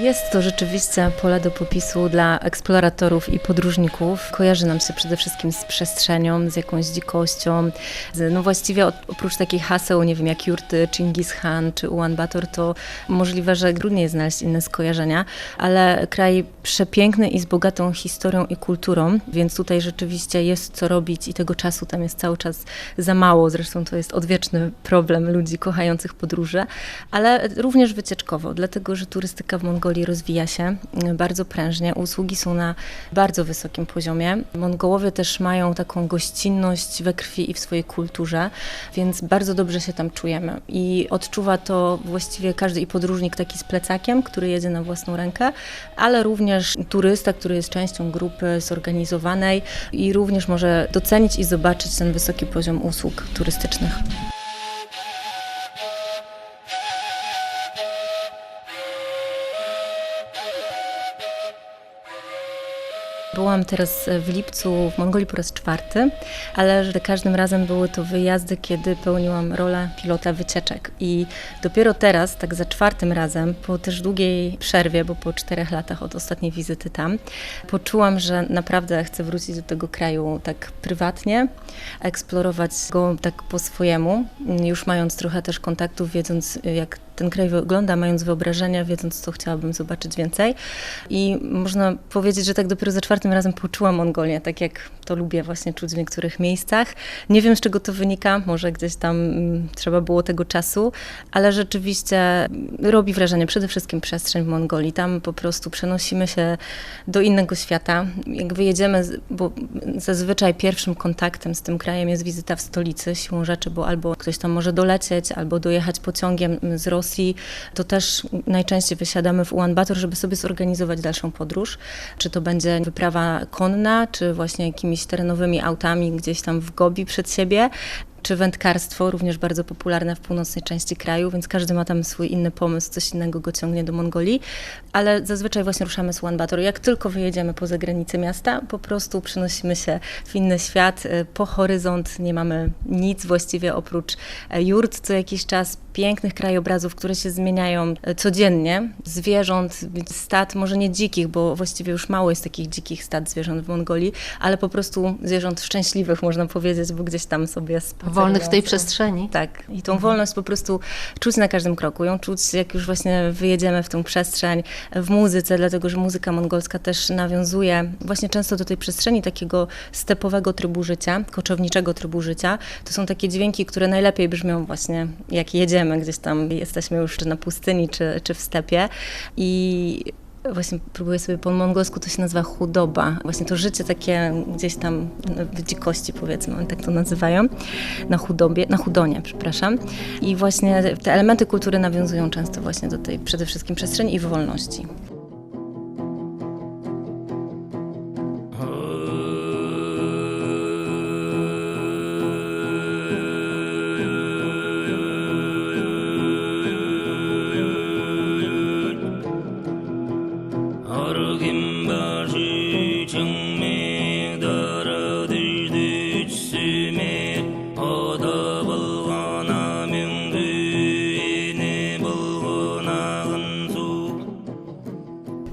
Jest to rzeczywiście pole do popisu dla eksploratorów i podróżników. Kojarzy nam się przede wszystkim z przestrzenią, z jakąś dzikością. Z, no właściwie oprócz takich haseł, nie wiem, jak jurty, Chingis Khan czy Ulan Bator, to możliwe, że trudniej znaleźć inne skojarzenia, ale kraj przepiękny i z bogatą historią i kulturą, więc tutaj rzeczywiście jest co robić i tego czasu tam jest cały czas za mało. Zresztą to jest odwieczny problem ludzi kochających podróże, ale również wycieczkowo, dlatego że turystyka w Mongolii rozwija się y, bardzo prężnie. Usługi są na bardzo wysokim poziomie. Mongołowie też mają taką gościnność we krwi i w swojej kulturze, więc bardzo dobrze się tam czujemy. I odczuwa to właściwie każdy i podróżnik taki z plecakiem, który jedzie na własną rękę, ale również turysta, który jest częścią grupy zorganizowanej i również może docenić i zobaczyć ten wysoki poziom usług turystycznych. Byłam teraz w lipcu w Mongolii po raz czwarty, ale za każdym razem były to wyjazdy, kiedy pełniłam rolę pilota wycieczek. I dopiero teraz, tak za czwartym razem, po też długiej przerwie, bo po czterech latach od ostatniej wizyty tam, poczułam, że naprawdę chcę wrócić do tego kraju tak prywatnie, eksplorować go tak po swojemu, już mając trochę też kontaktów, wiedząc jak ten kraj wygląda, mając wyobrażenia, wiedząc co chciałabym zobaczyć więcej. I można powiedzieć, że tak dopiero za czwartym razem poczułam Mongolię, tak jak to lubię właśnie czuć w niektórych miejscach. Nie wiem z czego to wynika, może gdzieś tam mm, trzeba było tego czasu, ale rzeczywiście robi wrażenie przede wszystkim przestrzeń w Mongolii. Tam po prostu przenosimy się do innego świata. Jak wyjedziemy, bo zazwyczaj pierwszym kontaktem z tym krajem jest wizyta w stolicy, siłą rzeczy, bo albo ktoś tam może dolecieć, albo dojechać pociągiem z Rosji Rosji, to też najczęściej wysiadamy w Ulan Bator, żeby sobie zorganizować dalszą podróż. Czy to będzie wyprawa konna, czy właśnie jakimiś terenowymi autami gdzieś tam w Gobi przed siebie czy wędkarstwo, również bardzo popularne w północnej części kraju, więc każdy ma tam swój inny pomysł, coś innego go ciągnie do Mongolii, ale zazwyczaj właśnie ruszamy z Ulaanbaatar. Jak tylko wyjedziemy poza granice miasta, po prostu przenosimy się w inny świat, y, po horyzont nie mamy nic właściwie oprócz e, jurt. Co jakiś czas, pięknych krajobrazów, które się zmieniają e, codziennie, zwierząt, stad, może nie dzikich, bo właściwie już mało jest takich dzikich stad zwierząt w Mongolii, ale po prostu zwierząt szczęśliwych, można powiedzieć, bo gdzieś tam sobie spacerują wolnych w tej przestrzeni. Tak. I tą wolność po prostu czuć na każdym kroku. Ją czuć, jak już właśnie wyjedziemy w tą przestrzeń, w muzyce, dlatego że muzyka mongolska też nawiązuje właśnie często do tej przestrzeni takiego stepowego trybu życia, koczowniczego trybu życia. To są takie dźwięki, które najlepiej brzmią właśnie jak jedziemy gdzieś tam, jesteśmy już czy na pustyni, czy, czy w stepie. I Właśnie próbuję sobie po mongolsku, to się nazywa chudoba. Właśnie to życie takie gdzieś tam w dzikości powiedzmy, tak to nazywają, na chudobie, na chudonie, przepraszam. I właśnie te elementy kultury nawiązują często właśnie do tej przede wszystkim przestrzeni i wolności.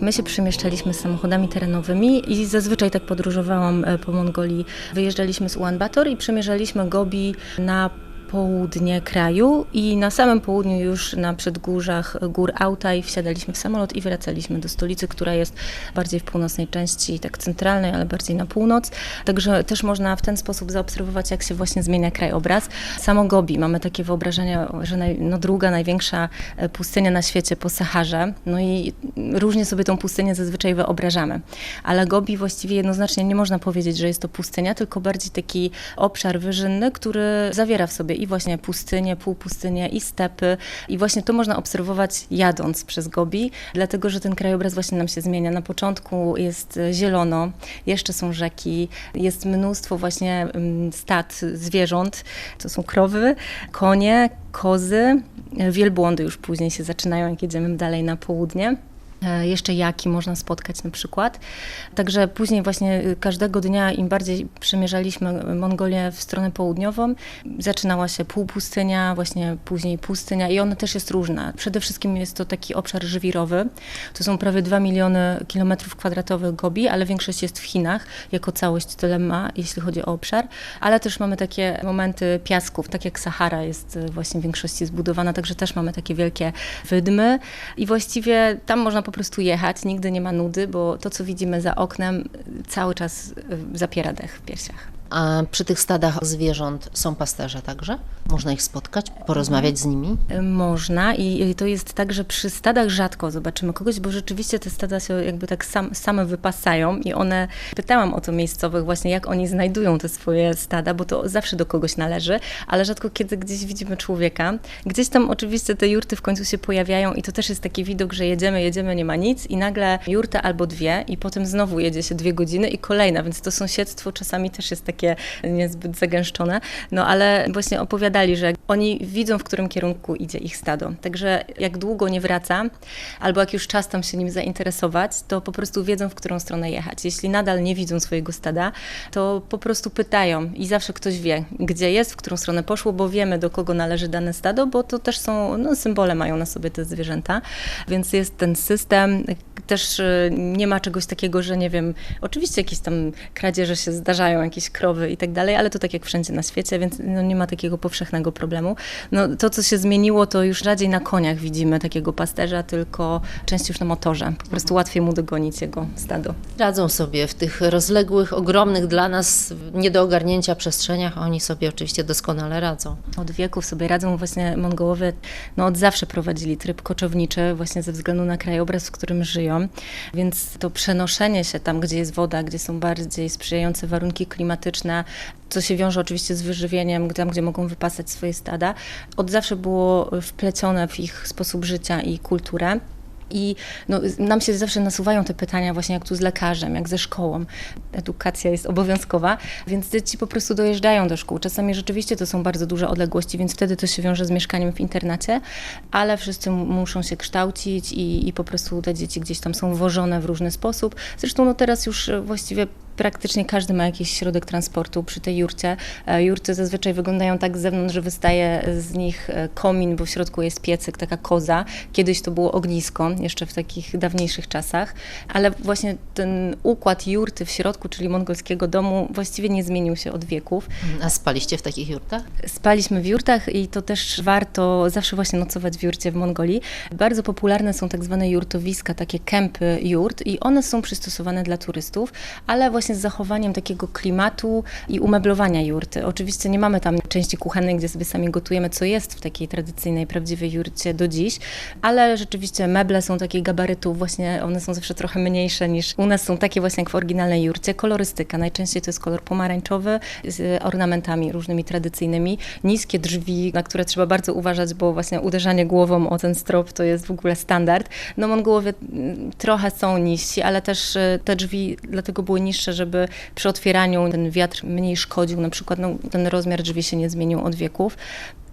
My się przemieszczaliśmy samochodami terenowymi i zazwyczaj tak podróżowałam e, po Mongolii. Wyjeżdżaliśmy z Ulaanbaatar i przemierzaliśmy Gobi na południe kraju i na samym południu już na przedgórzach gór Altaj wsiadaliśmy w samolot i wracaliśmy do stolicy, która jest bardziej w północnej części, tak centralnej, ale bardziej na północ. Także też można w ten sposób zaobserwować, jak się właśnie zmienia krajobraz. Samo Gobi, mamy takie wyobrażenie, że naj, no, druga największa e, pustynia na świecie po Saharze, no i różnie sobie tą pustynię zazwyczaj wyobrażamy. Ale Gobi właściwie jednoznacznie nie można powiedzieć, że jest to pustynia, tylko bardziej taki obszar wyżynny, który zawiera w sobie i właśnie pustynie, półpustynie i stepy. I właśnie to można obserwować jadąc przez Gobi, dlatego że ten krajobraz właśnie nam się zmienia. Na początku jest zielono, jeszcze są rzeki, jest mnóstwo właśnie mm, stad zwierząt, to są krowy, konie, kozy, wielbłądy już później się zaczynają, jak jedziemy dalej na południe. E, Jeszcze jaki można spotkać na przykład. Także później właśnie y, każdego dnia im bardziej przemierzaliśmy Mongolię w stronę południową, zaczynała się półpustynia, właśnie później pustynia i ona też jest różna. Przede wszystkim jest to taki obszar żywirowy. To są prawie 2 miliony kilometrów kwadratowych Gobi, ale większość jest w Chinach, jako całość tyle ma, jeśli chodzi o obszar. Ale też mamy takie momenty piasków, tak jak Sahara jest y, właśnie w większości zbudowana, także też mamy takie wielkie wydmy i właściwie tam można po prostu jechać, nigdy nie ma nudy, bo to, co widzimy za oknem, cały czas y, zapiera dech w piersiach. A przy tych stadach zwierząt są pasterze także? Można ich spotkać, porozmawiać z nimi? Y, Można i to jest tak, że przy stadach rzadko zobaczymy kogoś, bo rzeczywiście te stada się jakby tak sam, same wypasają i one, pytałam o to miejscowych właśnie, jak oni znajdują te swoje stada, bo to zawsze do kogoś należy, ale rzadko kiedy gdzieś widzimy człowieka. Gdzieś tam oczywiście te jurty w końcu się pojawiają i to też jest taki widok, że jedziemy, jedziemy, nie ma nic i nagle jurta albo dwie i potem znowu jedzie się dwie godziny i kolejna, więc to sąsiedztwo czasami też jest takie niezbyt zagęszczone, no ale właśnie opowiadali, że oni widzą, w którym kierunku idzie ich stado. Także jak długo nie wraca, albo jak już czas tam się nim zainteresować, to po prostu wiedzą, w którą stronę jechać. Jeśli nadal nie widzą swojego stada, to po prostu pytają i zawsze ktoś wie, gdzie jest, w którą stronę poszło, bo wiemy, do kogo należy dane stado, bo to też są, no, symbole mają na sobie te zwierzęta, więc jest ten system. Też y, nie ma czegoś takiego, że nie wiem, oczywiście jakieś tam kradzieże się zdarzają, jakieś i tak dalej, ale to tak jak wszędzie na świecie, więc no, nie ma takiego powszechnego problemu. No, to, co się zmieniło, to już rzadziej na koniach widzimy takiego pasterza, tylko częściej już na motorze. Po prostu łatwiej mu dogonić jego stado. Radzą sobie w tych rozległych, ogromnych dla nas, nie do ogarnięcia przestrzeniach. Oni sobie oczywiście doskonale radzą. Od wieków sobie radzą właśnie Mongołowie, no od zawsze prowadzili tryb koczowniczy właśnie ze względu na krajobraz, w którym żyją, więc to przenoszenie się tam, gdzie jest woda, gdzie są bardziej sprzyjające warunki klimatyczne, co się wiąże oczywiście z wyżywieniem, tam gdzie mogą wypasać swoje stada, od zawsze było wplecione w ich sposób życia i kulturę. I no, nam się zawsze nasuwają te pytania właśnie jak tu z lekarzem, jak ze szkołą. Edukacja jest obowiązkowa, więc dzieci po prostu dojeżdżają do szkół. Czasami rzeczywiście to są bardzo duże odległości, więc wtedy to się wiąże z mieszkaniem w internacie, ale wszyscy mu- muszą się kształcić i, i po prostu te dzieci gdzieś tam są wożone w różny sposób. Zresztą no teraz już e, właściwie praktycznie każdy ma jakiś środek transportu przy tej jurcie. E, Jurty zazwyczaj wyglądają tak z zewnątrz, że wystaje z nich e, komin, bo w środku jest piecyk, taka koza. Kiedyś to było ognisko, jeszcze w takich dawniejszych czasach, ale właśnie ten układ jurty w środku, czyli mongolskiego domu, właściwie nie zmienił się od wieków. A spaliście w takich jurtach? Spaliśmy w jurtach i to też warto zawsze właśnie nocować w jurcie w Mongolii. Bardzo popularne są tak zwane jurtowiska, takie kempy jurt i one są przystosowane dla turystów, ale właśnie z zachowaniem takiego klimatu i umeblowania jurty. Oczywiście nie mamy tam części kuchennej, gdzie sobie sami gotujemy, co jest w takiej tradycyjnej, prawdziwej jurcie do dziś, ale rzeczywiście meble są takiej gabarytu, właśnie one są zawsze trochę mniejsze niż u nas są takie właśnie jak w oryginalnej jurcie. Kolorystyka, najczęściej to jest kolor pomarańczowy z ornamentami różnymi tradycyjnymi. Niskie drzwi, na które trzeba bardzo uważać, bo właśnie uderzanie głową o ten strop to jest w ogóle standard. No Mongołowie mm, trochę są niżsi, ale też e, te drzwi dlatego były niższe, żeby przy otwieraniu ten wiatr mniej szkodził. Na przykład no, ten rozmiar drzwi się nie zmienił od wieków.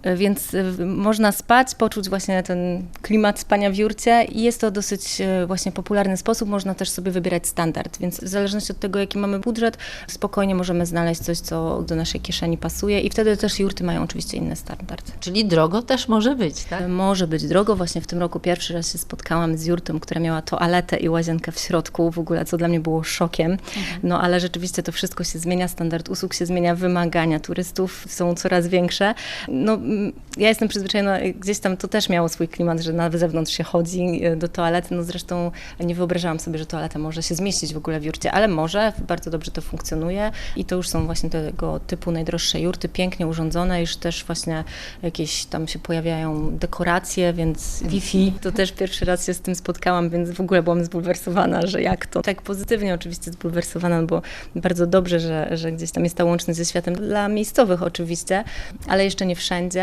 E, Więc e, można spać, poczuć właśnie ten klimat spania w jurcie i jest to dosyć e, właśnie popularny sposób. Można też sobie wybierać standard, więc w zależności od tego, jaki mamy budżet, spokojnie możemy znaleźć coś, co do naszej kieszeni pasuje i wtedy też jurty mają oczywiście inny standard. Czyli drogo też może być, tak? Może być drogo. Właśnie w tym roku pierwszy raz się spotkałam z jurtą, która miała toaletę i łazienkę w środku, w ogóle, co dla mnie było szokiem. No ale rzeczywiście to wszystko się zmienia, standard usług się zmienia, wymagania turystów są coraz większe. No, ja jestem przyzwyczajona, gdzieś tam to też miało swój klimat, że na zewnątrz się chodzi e, do toalety. No zresztą nie wyobrażałam sobie, że toaleta może się zmieścić w ogóle w jurcie, ale może, bardzo dobrze to funkcjonuje i to już są właśnie tego typu najdroższe jurty, pięknie urządzone, już też właśnie jakieś tam się pojawiają dekoracje, więc Wi-Fi, to też pierwszy raz się z tym spotkałam, więc w ogóle byłam zbulwersowana, że jak to. Tak pozytywnie oczywiście zbulwersowana, bo bardzo dobrze, że, że gdzieś tam jest ta łączność ze światem dla miejscowych oczywiście, ale jeszcze nie wszędzie.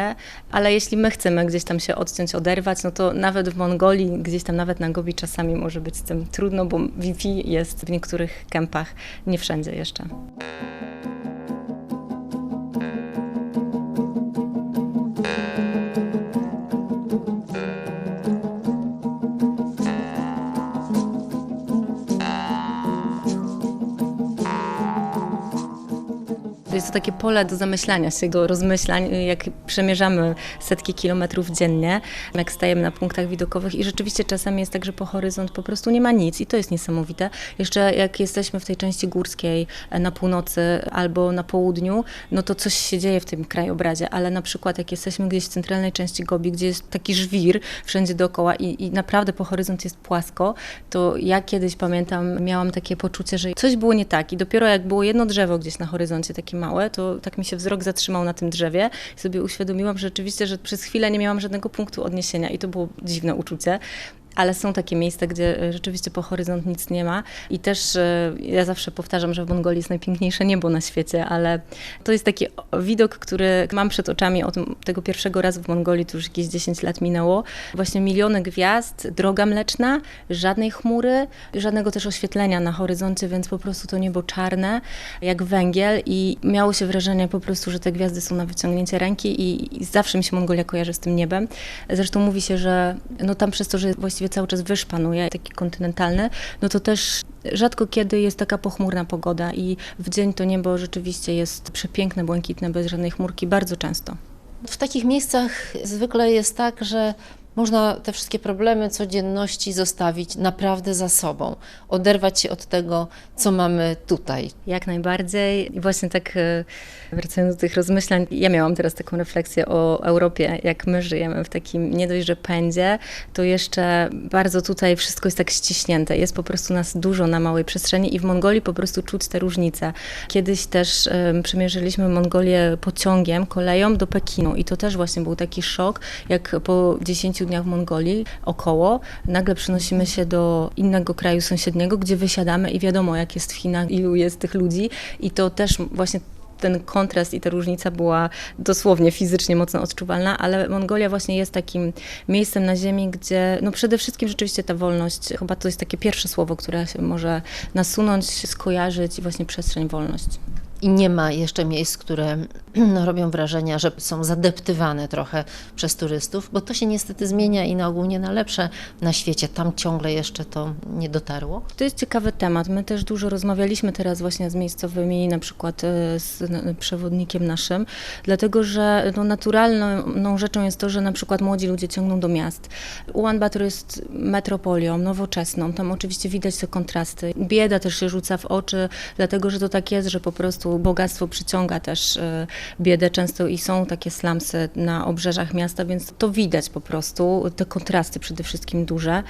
Ale jeśli my chcemy gdzieś tam się odciąć, oderwać, no to nawet w Mongolii, gdzieś tam nawet na Gobi czasami może być z tym trudno, bo Wi-Fi jest w niektórych kempach, nie wszędzie jeszcze. To takie pole do zamyślania się, do rozmyślań, jak przemierzamy setki kilometrów dziennie, jak stajemy na punktach widokowych i rzeczywiście czasami jest tak, że po horyzont po prostu nie ma nic i to jest niesamowite. Jeszcze jak jesteśmy w tej części górskiej e, na północy albo na południu, no to coś się dzieje w tym krajobrazie, ale na przykład jak jesteśmy gdzieś w centralnej części Gobi, gdzie jest taki żwir wszędzie dookoła i, i naprawdę po horyzont jest płasko, to ja kiedyś pamiętam, miałam takie poczucie, że coś było nie tak i dopiero jak było jedno drzewo gdzieś na horyzoncie takie małe, to tak mi się wzrok zatrzymał na tym drzewie i sobie uświadomiłam że rzeczywiście, że przez chwilę nie miałam żadnego punktu odniesienia i to było dziwne uczucie. Ale są takie miejsca, gdzie e, rzeczywiście po horyzont nic nie ma. I też e, ja zawsze powtarzam, że w Mongolii jest najpiękniejsze niebo na świecie, ale to jest taki widok, który mam przed oczami od tego pierwszego razu w Mongolii, to już jakieś 10 lat minęło. Właśnie miliony gwiazd, droga mleczna, żadnej chmury, żadnego też oświetlenia na horyzoncie, więc po prostu to niebo czarne, jak węgiel i miało się wrażenie po prostu, że te gwiazdy są na wyciągnięcie ręki i, i zawsze mi się Mongolia kojarzy z tym niebem. Zresztą mówi się, że no tam przez to, że właściwie cały czas wyż panuje, taki kontynentalny, no to też rzadko kiedy jest taka pochmurna pogoda i w dzień to niebo rzeczywiście jest przepiękne, błękitne, bez żadnej chmurki, bardzo często. W takich miejscach zwykle jest tak, że można te wszystkie problemy codzienności zostawić naprawdę za sobą, oderwać się od tego, co mamy tutaj. Jak najbardziej. I właśnie tak e, wracając do tych rozmyślań, ja miałam teraz taką refleksję o Europie, jak my żyjemy w takim nie dość, że pędzie, to jeszcze bardzo tutaj wszystko jest tak ściśnięte. Jest po prostu nas dużo na małej przestrzeni i w Mongolii po prostu czuć te różnice. Kiedyś też em, przemierzyliśmy Mongolię pociągiem, koleją do Pekinu i to też właśnie był taki szok, jak po 10 w Mongolii około nagle przenosimy się do innego kraju sąsiedniego, gdzie wysiadamy i wiadomo jak jest w Chinach, ilu jest tych ludzi i to też właśnie ten kontrast i ta różnica była dosłownie fizycznie mocno odczuwalna, ale Mongolia właśnie jest takim miejscem na ziemi, gdzie no przede wszystkim rzeczywiście ta wolność, chyba to jest takie pierwsze słowo, które się może nasunąć, skojarzyć i właśnie przestrzeń wolność. I nie ma jeszcze miejsc, które no, robią wrażenia, że są zadeptywane trochę przez turystów, bo to się niestety zmienia i na ogół nie na lepsze na świecie. Tam ciągle jeszcze to nie dotarło. To jest ciekawy temat. My też dużo rozmawialiśmy teraz właśnie z miejscowymi, na przykład e, z przewodnikiem naszym, dlatego że no, naturalną rzeczą jest to, że na przykład młodzi ludzie ciągną do miast. Ulaanbaatar jest metropolią, nowoczesną, tam oczywiście widać te kontrasty. Bieda też się rzuca w oczy, dlatego że to tak jest, że po prostu bogactwo przyciąga też e, biedę często i są takie slumsy na obrzeżach miasta, więc to widać po prostu, te kontrasty przede wszystkim duże,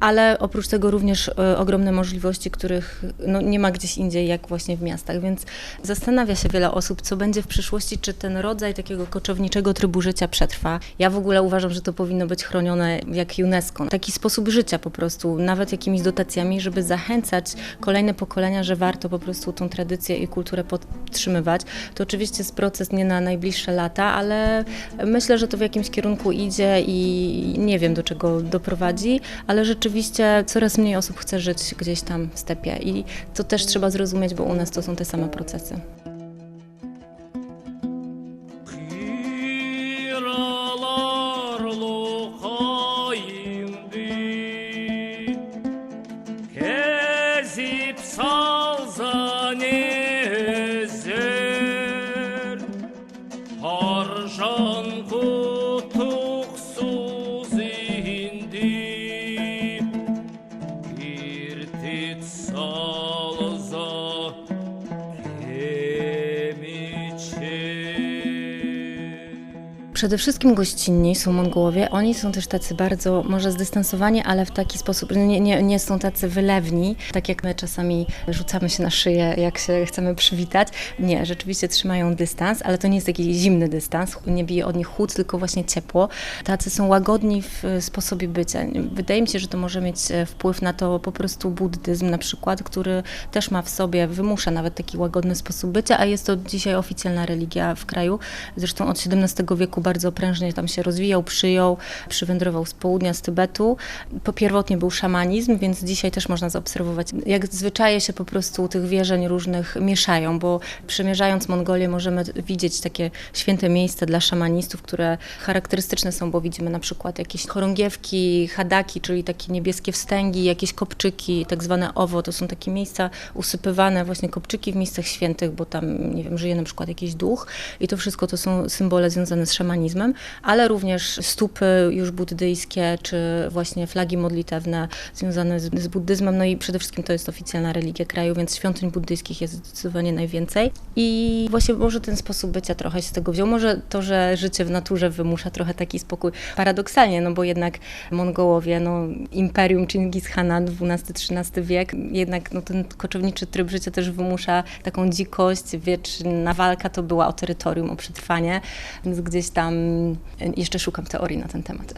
ale oprócz tego również e, ogromne możliwości, których no, nie ma gdzieś indziej jak właśnie w miastach, więc zastanawia się wiele osób, co będzie w przyszłości, czy ten rodzaj takiego koczowniczego trybu życia przetrwa. Ja w ogóle uważam, że to powinno być chronione jak UNESCO. Taki sposób życia po prostu, nawet jakimiś dotacjami, żeby zachęcać kolejne pokolenia, że warto po prostu tą tradycję i kulturę podtrzymywać. To oczywiście jest proces nie na najbliższe lata, ale myślę, że to w jakimś kierunku idzie i nie wiem do czego doprowadzi, ale rzeczywiście coraz mniej osób chce żyć gdzieś tam w stepie i to też trzeba zrozumieć, bo u nas to są te same procesy. Lokayindi Przede wszystkim gościnni są Mongołowie. Oni są też tacy bardzo, może zdystansowani, ale w taki sposób, nie, nie, nie są tacy wylewni, tak jak my czasami rzucamy się na szyję, jak się chcemy przywitać. Nie, rzeczywiście trzymają dystans, ale to nie jest taki zimny dystans, nie bije od nich chłód, tylko właśnie ciepło. Tacy są łagodni w e, sposobie bycia. Wydaje mi się, że to może mieć e, wpływ na to po prostu buddyzm na przykład, który też ma w sobie, wymusza nawet taki łagodny sposób bycia, a jest to dzisiaj oficjalna religia w kraju. Zresztą od XVII wieku bardzo prężnie tam się rozwijał, przyjął, przywędrował z południa, z Tybetu. Pierwotnie był szamanizm, więc dzisiaj też można zaobserwować, jak zwyczaje się po prostu tych wierzeń różnych mieszają, bo przemierzając Mongolię możemy widzieć takie święte miejsca dla szamanistów, które charakterystyczne są, bo widzimy na przykład jakieś chorągiewki, hadaki, czyli takie niebieskie wstęgi, jakieś kopczyki, tak zwane owo, to są takie miejsca usypywane, właśnie kopczyki w miejscach świętych, bo tam, nie wiem, żyje na przykład jakiś duch i to wszystko to są symbole związane z szamanizmem, ale również stupy już buddyjskie, czy właśnie flagi modlitewne związane z, z buddyzmem, no i przede wszystkim to jest oficjalna religia kraju, więc świątyń buddyjskich jest zdecydowanie najwięcej. I właśnie może ten sposób bycia trochę się z tego wziął, może to, że życie w naturze wymusza trochę taki spokój, paradoksalnie, no bo jednak Mongołowie, no imperium Chingis Khana, XII-XIII wiek, jednak no, ten koczowniczy tryb życia też wymusza taką dzikość, wieczna walka. To była o terytorium, o przetrwanie, więc gdzieś tam jeszcze szukam teorii na ten temat.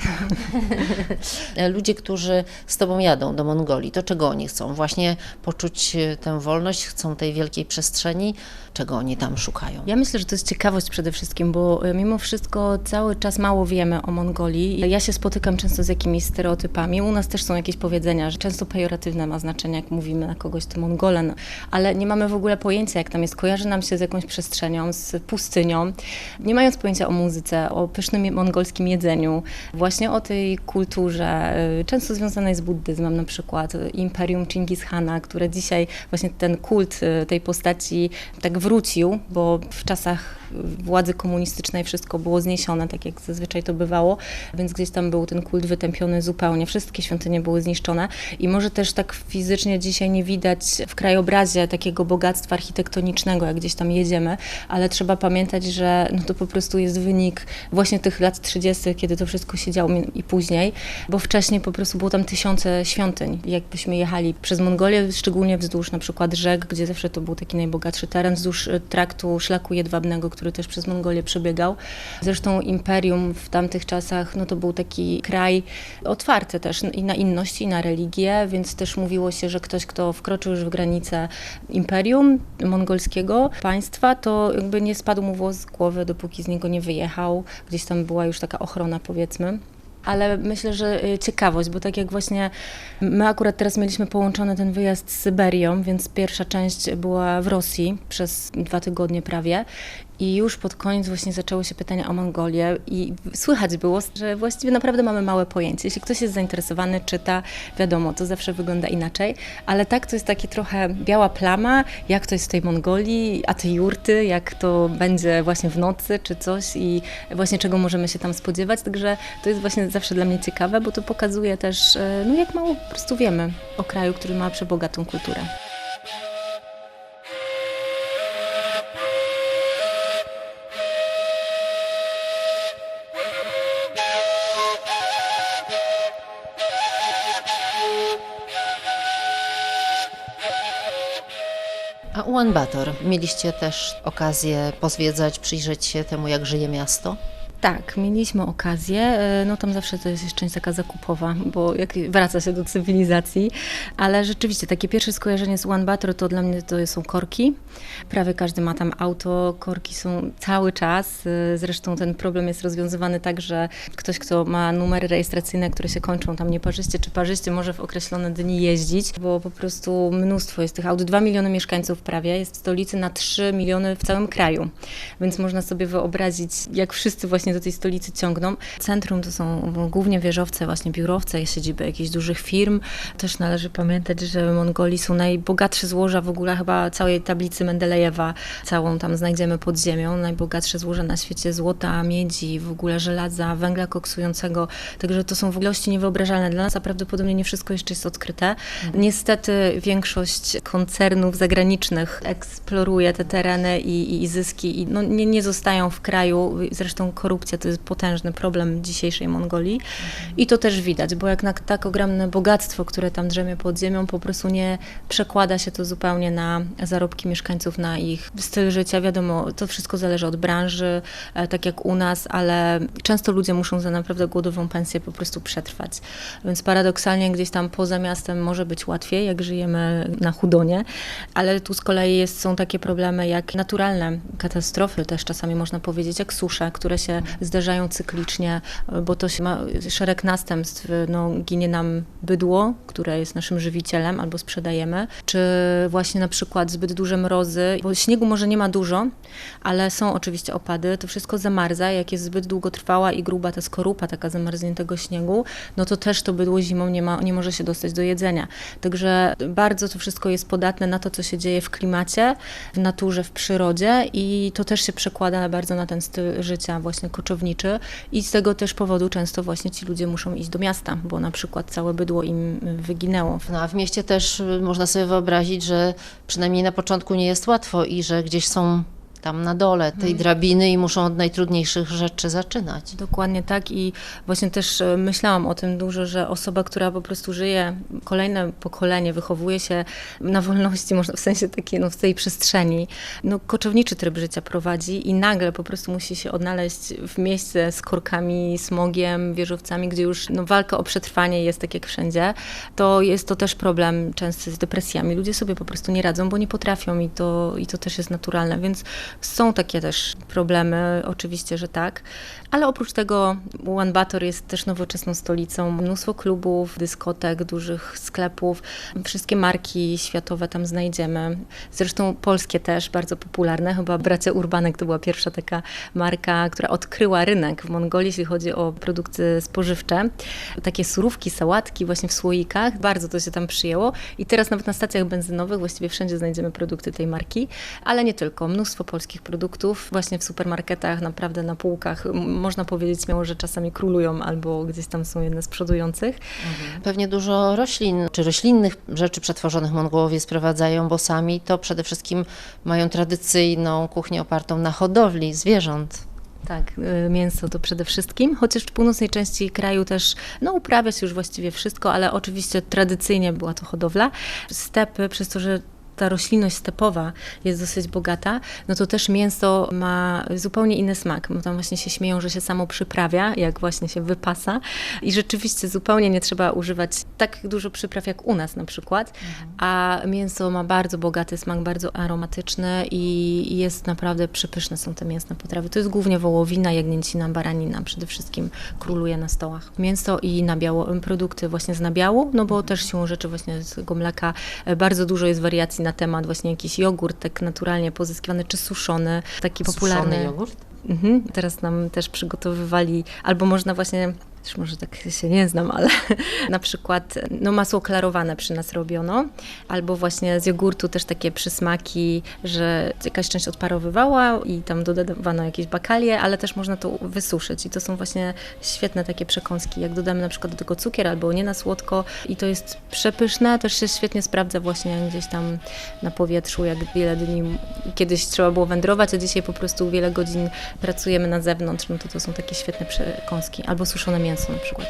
Ludzie, którzy z Tobą jadą do Mongolii, to czego oni chcą? Właśnie poczuć e, tę wolność, chcą tej wielkiej przestrzeni? Czego oni tam szukają? Ja myślę, że to jest ciekawość przede wszystkim, bo e, mimo wszystko cały czas mało wiemy o Mongolii. Ja się spotykam często z jakimiś stereotypami. U nas też są jakieś powiedzenia, że często pejoratywne ma znaczenie, jak mówimy na kogoś, to Mongolen, ale nie mamy w ogóle pojęcia, jak tam jest. Kojarzy nam się z jakąś przestrzenią, z pustynią, nie mając pojęcia o muzyce, o pysznym mongolskim jedzeniu, właśnie o tej kulturze, y, często związanej z buddyzmem na przykład, y, Imperium Chingis Khana, które dzisiaj właśnie ten kult y, tej postaci tak wrócił, bo w czasach władzy komunistycznej wszystko było zniesione, tak jak zazwyczaj to bywało, więc gdzieś tam był ten kult wytępiony zupełnie, wszystkie świątynie były zniszczone i może też tak fizycznie dzisiaj nie widać w krajobrazie takiego bogactwa architektonicznego, jak gdzieś tam jedziemy, ale trzeba pamiętać, że no to po prostu jest wynik właśnie tych lat 30., kiedy to wszystko się działo i później, bo wcześniej po prostu było tam tysiące świątyń. Jakbyśmy jechali przez Mongolię, szczególnie wzdłuż na przykład rzek, gdzie zawsze to był taki najbogatszy teren, wzdłuż e, traktu szlaku jedwabnego, który też przez Mongolię przebiegał. Zresztą imperium w tamtych czasach, no to był taki kraj otwarty też i na inność, i na religię, więc też mówiło się, że ktoś, kto wkroczył już w granice imperium mongolskiego państwa, to jakby nie spadł mu włos z głowy, dopóki z niego nie wyjechał. Gdzieś tam była już taka ochrona, powiedzmy. Ale myślę, że y, ciekawość, bo tak jak właśnie my akurat teraz mieliśmy połączony ten wyjazd z Syberią, więc pierwsza część była w Rosji przez dwa tygodnie prawie. I już pod koniec właśnie zaczęły się pytania o Mongolię i słychać było, że właściwie naprawdę mamy małe pojęcie. Jeśli ktoś jest zainteresowany, czyta, wiadomo, to zawsze wygląda inaczej, ale tak to jest takie trochę biała plama, jak to jest w tej Mongolii, a te jurty, jak to będzie właśnie w nocy czy coś i właśnie czego możemy się tam spodziewać. Także to jest właśnie zawsze dla mnie ciekawe, bo to pokazuje też, e, no jak mało po prostu wiemy o kraju, który ma przebogatą kulturę. Ulan Bator, mieliście też okazję pozwiedzać, przyjrzeć się temu, jak żyje miasto? Tak, mieliśmy okazję. e, No tam zawsze to jest część taka zakupowa, bo jak wraca się do cywilizacji, ale rzeczywiście takie pierwsze skojarzenie z One Bator to dla mnie to są korki. Prawie każdy ma tam auto, korki są cały czas. e, Zresztą ten problem jest rozwiązywany tak, że ktoś, kto ma numery rejestracyjne, które się kończą tam nieparzyście czy parzyście, może w określone dni jeździć, bo po prostu mnóstwo jest tych aut. 2 miliony mieszkańców prawie, jest w stolicy na 3 miliony w całym kraju. Więc można sobie wyobrazić, jak wszyscy właśnie do tej stolicy ciągną. Centrum to są głównie wieżowce, właśnie biurowce, siedziby jakichś dużych firm. Też należy pamiętać, że w Mongolii są najbogatsze złoża w ogóle chyba całej tablicy Mendelejewa. Całą tam znajdziemy pod ziemią. Najbogatsze złoża na świecie złota, miedzi, w ogóle żelaza, węgla koksującego. Także to są w ilości niewyobrażalne dla nas, a prawdopodobnie nie wszystko jeszcze jest odkryte. Niestety większość koncernów zagranicznych eksploruje te tereny i, i, i zyski i no, nie, nie zostają w kraju. Zresztą korupcja to jest potężny problem dzisiejszej Mongolii i to też widać, bo jak na tak ogromne bogactwo, które tam drzemie pod ziemią, po prostu nie przekłada się to zupełnie na zarobki mieszkańców, na ich styl życia. Wiadomo, to wszystko zależy od branży, e, tak jak u nas, ale często ludzie muszą za naprawdę głodową pensję po prostu przetrwać. Więc paradoksalnie gdzieś tam poza miastem może być łatwiej, jak żyjemy na chudonie, ale tu z kolei jest, są takie problemy jak naturalne katastrofy, też czasami można powiedzieć, jak susze, które się zdarzają cyklicznie, bo to się ma szereg następstw. No, ginie nam bydło, które jest naszym żywicielem albo sprzedajemy, czy właśnie na przykład zbyt duże mrozy, bo śniegu może nie ma dużo, ale są oczywiście opady, to wszystko zamarza, jak jest zbyt długotrwała i gruba ta skorupa taka zamarzniętego śniegu, no to też to bydło zimą nie, ma, nie może się dostać do jedzenia. Także bardzo to wszystko jest podatne na to, co się dzieje w klimacie, w naturze, w przyrodzie i to też się przekłada bardzo na ten styl życia właśnie koczowniczy i z tego też powodu często właśnie ci ludzie muszą iść do miasta, bo na przykład całe bydło im wyginęło. No a w mieście też y, można sobie wyobrazić, że przynajmniej na początku nie jest łatwo i że gdzieś są tam na dole tej drabiny i muszą od najtrudniejszych rzeczy zaczynać. Dokładnie tak i właśnie też e, myślałam o tym dużo, że osoba, która po prostu żyje, kolejne pokolenie, wychowuje się na wolności, można w sensie takiej, no w tej przestrzeni, no koczowniczy tryb życia prowadzi i nagle po prostu musi się odnaleźć w miejsce z korkami, smogiem, wieżowcami, gdzie już no, walka o przetrwanie jest tak jak wszędzie, to jest to też problem częsty z depresjami. Ludzie sobie po prostu nie radzą, bo nie potrafią i to, i to też jest naturalne, więc są takie też problemy, oczywiście, że tak. Ale oprócz tego Bator jest też nowoczesną stolicą. Mnóstwo klubów, dyskotek, dużych sklepów. Wszystkie marki światowe tam znajdziemy. Zresztą polskie też, bardzo popularne. Chyba Bracia Urbanek to była pierwsza taka marka, która odkryła rynek w Mongolii, jeśli chodzi o produkty spożywcze. Takie surówki, sałatki właśnie w słoikach. Bardzo to się tam przyjęło. I teraz nawet na stacjach benzynowych właściwie wszędzie znajdziemy produkty tej marki. Ale nie tylko. Mnóstwo polskich produktów właśnie w supermarketach, naprawdę na półkach. Można powiedzieć śmiało, że czasami królują albo gdzieś tam są jedne z przodujących. Pewnie dużo roślin czy roślinnych rzeczy przetworzonych Mongołowie sprowadzają, bo sami to przede wszystkim mają tradycyjną kuchnię opartą na hodowli zwierząt. Tak, y, mięso to przede wszystkim, chociaż w północnej części kraju też no, uprawia się już właściwie wszystko, ale oczywiście tradycyjnie była to hodowla. Stepy, przez to, że ta roślinność stepowa jest dosyć bogata, no to też mięso ma zupełnie inny smak. Bo tam właśnie się śmieją, że się samo przyprawia, jak właśnie się wypasa. I rzeczywiście zupełnie nie trzeba używać tak dużo przypraw jak u nas na przykład, a mięso ma bardzo bogaty smak, bardzo aromatyczny i jest naprawdę przepyszne są te mięsne potrawy. To jest głównie wołowina, jagnięcina, baranina przede wszystkim króluje na stołach. Mięso i nabiało, produkty właśnie z nabiału, no bo też siłą rzeczy właśnie z tego mleka e, bardzo dużo jest wariacji na temat właśnie jakiś jogurt tak naturalnie pozyskiwany czy suszony, taki popularny. Suszony jogurt? Mhm. Teraz nam też przygotowywali, albo można właśnie, też może tak się nie znam, ale na przykład no masło klarowane przy nas robiono, albo właśnie z jogurtu też takie przysmaki, że jakaś część odparowywała i tam dodawano jakieś bakalie, ale też można to wysuszyć. I to są właśnie świetne takie przekąski, jak dodamy na przykład do tego cukier albo nie na słodko i to jest przepyszne, też się świetnie sprawdza właśnie gdzieś tam na powietrzu, jak wiele dni kiedyś trzeba było wędrować, a dzisiaj po prostu wiele godzin pracujemy na zewnątrz, no to to są takie świetne przekąski, albo suszone mięso na przykład.